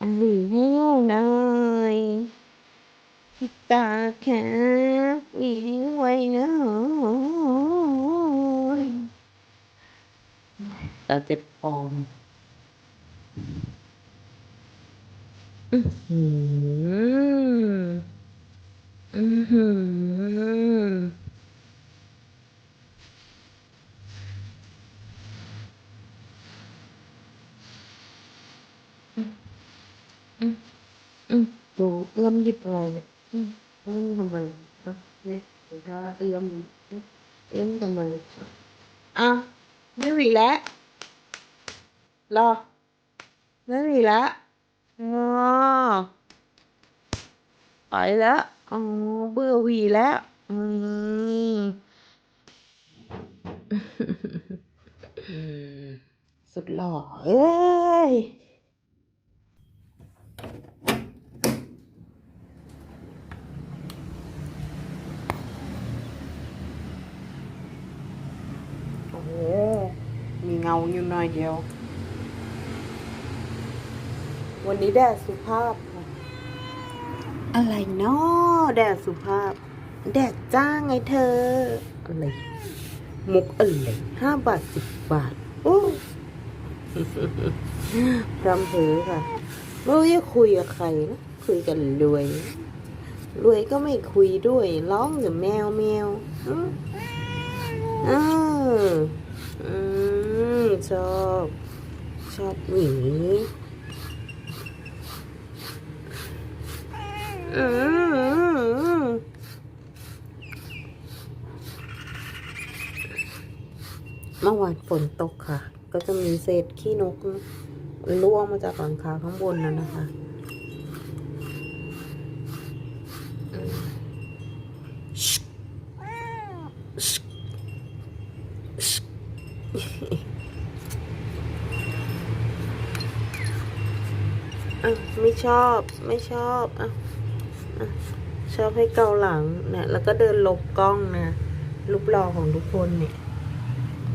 อันนี้ให้หนูหน่อย พี่ตาครับอีให้ไว้นะตาเจ็บปอมอือหือ อืม ดูเอื้อมหยิบอะไรเนี่ยอืมเอื้อมทำไมอะเนี่ยเดี๋ยวถ้าเอื้อมเอื้อมทำไมอะไม่หวีแล้วรอไม่หวีแล้วอ๋อไปแล้วอ๋อเบื่อหวีแล้วอืมอืมสุดหล่อเอ้ย ห มีเงาอยู่หน่อยเดียว วันนี้แดดสุภาพ อะไรเนาะแดดสุภาพ แดดจ้างไงเธอ อะไร มุกอะไรห้าบาทสิบบาท โอ้พรำเพอค่ะไม่รู้จะคุยกับใครนะคุยกันรวยรวยก็ไม่คุยด้วย ร้องกับแมวแมวอืมอืม อืมชอบชอบหวีอืมเมื่อวานฝนตกค่ะ ก็จะมีเศษขี้นกล่วงมาจากหลังคาข้างบนนั่นนะคะ อะไม่ชอบไม่ชอบอะชอบให้เกาหลังเนี่ยแล้วก็เดินหลบกล้องนะรูปหล่อของทุกคนเนี่ย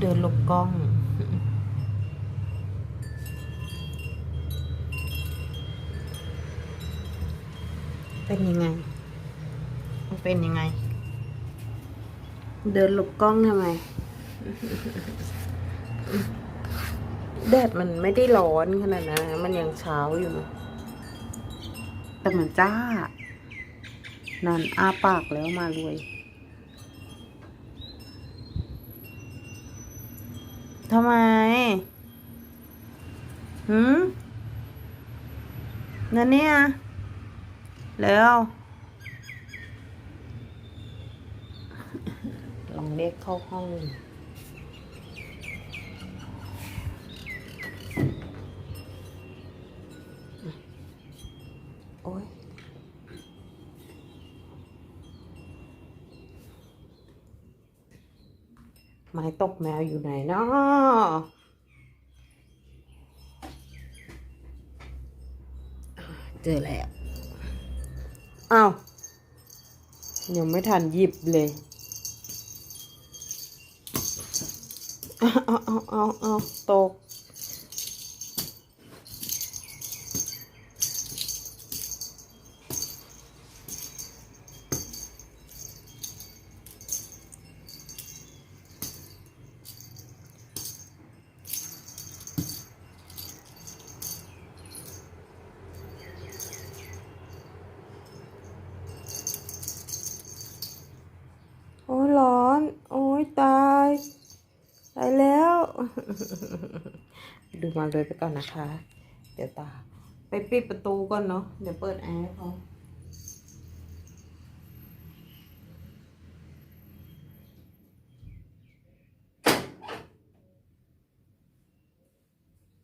เดินหลบกล้องเป็นยังไง เป็นยังไง เดินหลบกล้องทำไม แดดมันไม่ได้ร้อนขนาดนั้นนะมันยังเช้าอยู่นะแต่มันจ้า นั่นอ้าปากแล้วมารวย ทำไมหืมนั่นเนี่ยแล้วลองเรียกเข้าห้อง โอ้ยไม้ตกแมวอยู่ไหนเนาะเจอแล้วอ้าวยังไม่ทันหยิบเลย เอาเอาเอาเอาตก ตายแล้ว ดูมาเลยไปก่อนนะคะ เดี๋ยวตา ไปปิดประตูก่อนเนาะ เดี๋ยวเปิดแอร์ให้เขา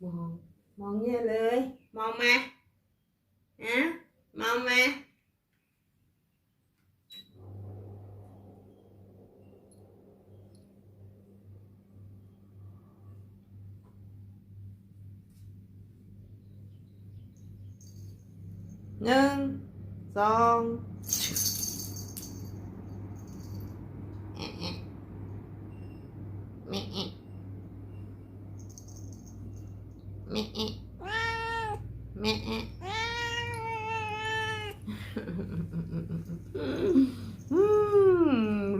มอง มองเยอะเลย มองมาอะ หนึ่งสองแม่แม่แม่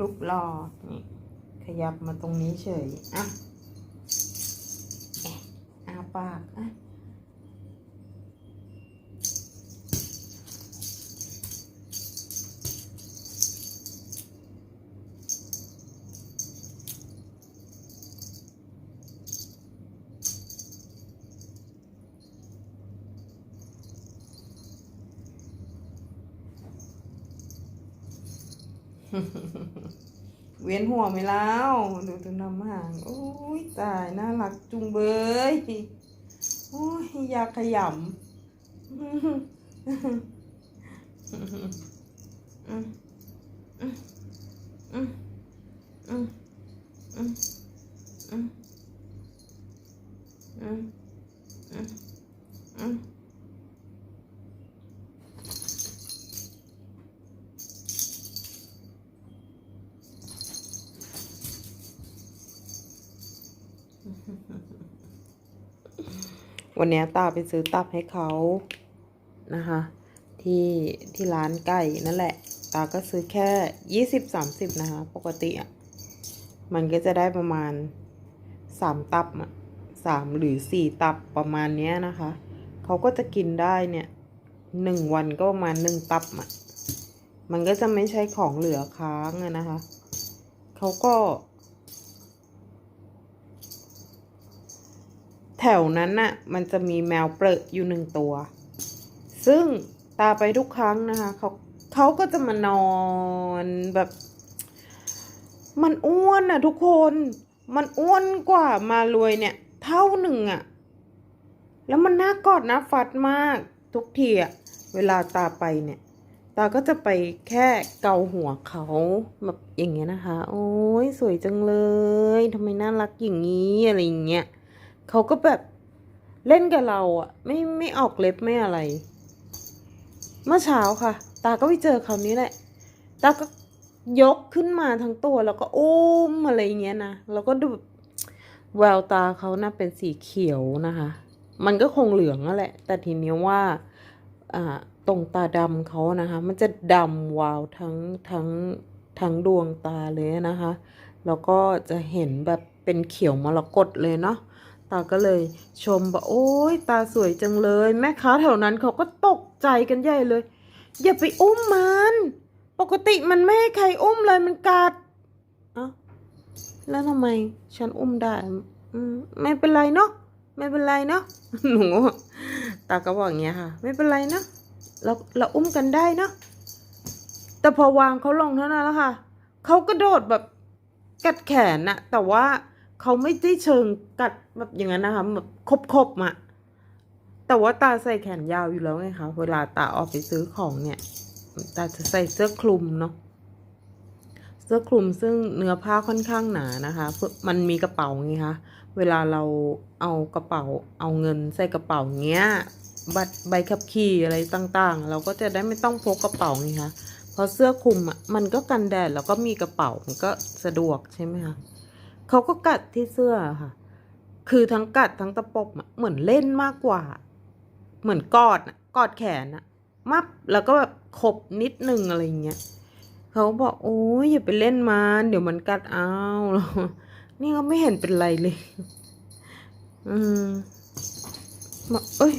ลุกรอนี่ขยับมาตรงนี้เฉยอะ เวียนหัวไหมแล้ว ดูตัวน้ำห่าง โอ้ยตายน่ารักจุงเบยโอ้ยอยากขยำอืมอืมอืมอืมอืมอืม วันนี้ตาไปซื้อตับให้เขานะคะ ที่ที่ร้านไก่นั่นแหละ ตาก็ซื้อแค่ยี่สิบสามสิบนะคะ ปกติอะมันก็จะได้ประมาณสามตับอะสามหรือสี่ตับประมาณเนี้ยนะคะ เขาก็จะกินได้เนี่ยหนึ่งวันก็ประมาณหนึ่งตับอะมันก็จะไม่ใช่ของเหลือค้างอะนะคะ เขาก็ แถวนั้นน่ะมันจะมีแมวเปรอะอยู่หนึ่งตัว ซึ่งตาไปทุกครั้งนะคะเขาเขาก็จะมานอนแบบ มันอ้วนน่ะทุกคน มันอ้วนกว่ามารวยเนี่ย เท่าหนึ่งอะ แล้วมันน่ากอดนะฟัดมากทุกทีอะเวลาตาไปเนี่ย ตาก็จะไปแค่เกาหัวเขาแบบอย่างเงี้ยนะคะ โอ้ยสวยจังเลยทำไมน่ารักอย่างนี้อะไรอย่างเงี้ย เขาก็แบบเล่นกับเราอะไม่ไม่ออกเล็บไม่อะไร เมื่อเช้าค่ะ ตาก็ไปเจอเขานี้แหละ ตาก็ยกขึ้นมาทั้งตัว แล้วก็อุ้มอะไรเงี้ยนะ แล้วก็ดูแบบแววตาเขาน่าเป็นสีเขียวนะคะ มันก็คงเหลืองนั่นแหละ แต่ทีนี้ว่าอ่าตรงตาดำเขานะคะ มันจะดำวาวทั้งทั้งทั้งดวงตาเลยนะคะ แล้วก็จะเห็นแบบเป็นเขียวมรกตเลยเนาะ ตาก็เลยชมบอกโอ้ยตาสวยจังเลย แม่ค้าแถวนั้นเขาก็ตกใจกันใหญ่เลย อย่าไปอุ้มมัน ปกติมันไม่ให้ใครอุ้มเลยมันกัดอ้าแล้วทำไมฉันอุ้มได้ไม่เป็นไรเนาะไม่เป็นไรเนาะหนูตาก็บอกอย่างเงี้ยค่ะ ไม่เป็นไรเนาะเราเราอุ้มกันได้เนาะแต่พอวางเขาลงเท่านั้นแล้วค่ะเขากระโดดแบบกัดแขนน่ะแต่ว่า เขาไม่ได้เชิงกัดแบบอย่างนั้นนะคะแบบคบๆอะแต่ว่าตาใส่แขนยาวอยู่แล้วไงคะเวลาตาออกไปซื้อของเนี่ยตาจะใส่เสื้อคลุมเนาะเสื้อคลุมซึ่งเนื้อผ้าค่อนข้างหนานะคะเพื่อมันมีกระเป๋าไงคะเวลาเราเอากระเป๋าเอาเงินใส่กระเป๋าเงี้ยบัตรใบขับขี่อะไรต่างๆ เราก็จะได้ไม่ต้องพกกระเป๋าไงคะเพราะเสื้อคลุมอะมันก็กันแดดแล้วก็มีกระเป๋ามันก็สะดวกใช่ไหมคะ เขาก็กัดที่เสื้อค่ะ คือทั้งกัดทั้งตะปบเหมือนเล่นมากกว่า เหมือนกอดอะกอดแขนอะมับแล้วก็แบบขบนิดนึงอะไรเงี้ยเขาบอกโอ้ยอย่าไปเล่นมันเดี๋ยวมันกัดเอาแล้วนี่ก็ไม่เห็นเป็นไรเลย อืมบอกเอ้ย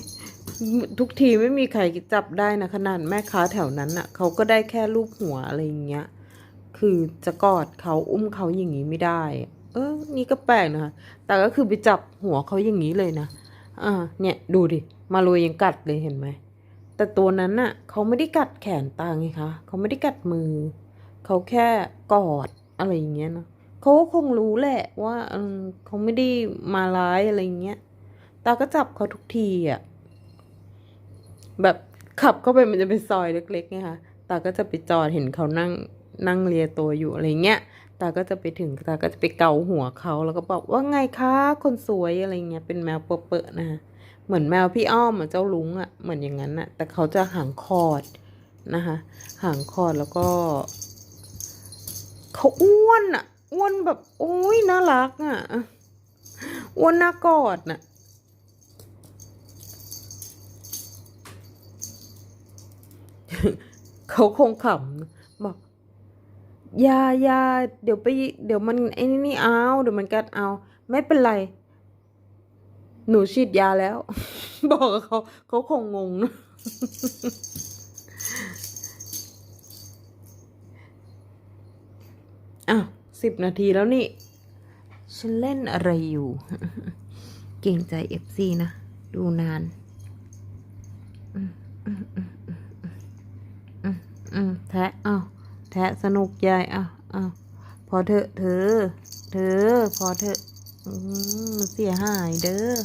ทุกทีไม่มีใครจับได้นะขนาดแม่ค้าแถวนั้นน่ะเขาก็ได้แค่รูปหัวอะไรเงี้ย คือจะกอดเขาอุ้มเขาอย่างนี้ไม่ได้ ออ นี่ก็แปลกนะคะแต่ก็คือไปจับหัวเขาอย่างนี้เลยนะอ่าเนี่ยดูดิ มาลุยยังกัดเลยเห็นไหม แต่ตัวนั้นน่ะเขาไม่ได้กัดแขนตาไงคะเขาไม่ได้กัดมือ เขาแค่กอดอะไรอย่างเงี้ยนะเขาก็คงรู้แหละว่าเขาไม่ได้มาร้ายอะไรอย่างเงี้ย ตาก็จับเขาทุกทีอะ แบบขับเข้าไปมันจะเป็นซอยเล็กๆไงคะ ตาก็จะไปจอดเห็นเขานั่งนั่งเลียตัวอยู่อะไรเงี้ย ตาก็จะไปถึงตาก็จะไปเกาหัวเขาแล้วก็บอกว่าไงคะคนสวยอะไรเงี้ยเป็นแมวเปอะๆนะเหมือนแมวพี่อ้อมอะเจ้าลุงอะเหมือนอย่างนั้นอะ แต่เขาจะหางคอดนะคะ หางคอดแล้วก็ เขาอ้วนอะอ้วนแบบโอ้ยน่ารักอะอ้วนน่ากอดน่ะเขาคงขำ ยายาเดี๋ยวไปเดี๋ยวมันไอ้นี่เอาเดี๋ยวมันกัดเอา ไม่เป็นไร หนูฉีดยาแล้ว บอกกับเขาเขาคงงงนะอ้าวสิบนาทีแล้วนี่ ฉันเล่นอะไรอยู่ เก่งใจเอฟซีนะ ดูนาน อืมอืมอืมอืมอืมแทะอ้าว ทะสนุกใหญ่อ้าวอ้าพอเถอะเธอเธอพอเถอะมันเสียหายเด้อ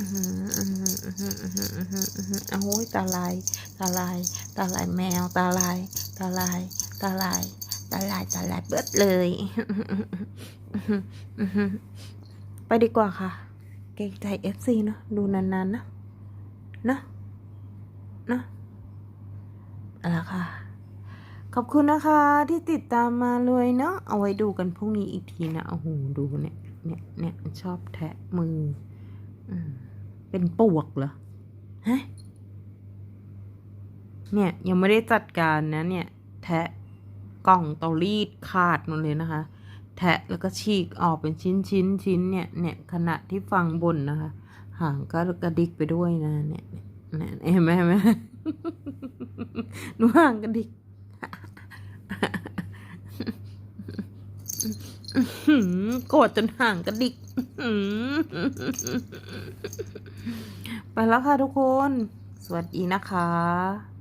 อืมอืมอืมอืมอืมอืมอืมโอ้ยตาลายตาลายตาลายแมวตาลายตาลายตาลายตาลายตาลายเบิดเลย ไปดีกว่าค่ะ เกรงใจเอฟซีเนาะดูนานๆนะนะนะเอาละค่ะ ข อบคุณนะคะที่ติดตามมาเลยเนาะเอาไว้ดูกันพรุ่งนี้อีกทีนะโอ้โหดูเนี่ยเนี่ยเนี่ยชอบแทะมืออเป็นปวกเหรอฮะเนี่ยยังไม่ได้จัดการนะเนี่ย แทะกล่องเตารีดขาดหมดเลยนะคะ แทะแล้วก็ฉีกออกเป็นชิ้นชิ้นชิ้นเนี่ยเนี่ยขณะที่ฟังบนนะคะ หางก็กระดิกไปด้วยนะเนี่ยเนี่ยเนี่ยเห็นไหมเห็นไหมหนูห่างกระดิก อื้อหือ โกรธจนห่างกระดิกไปแล้วค่ะทุกคน สวัสดีนะคะ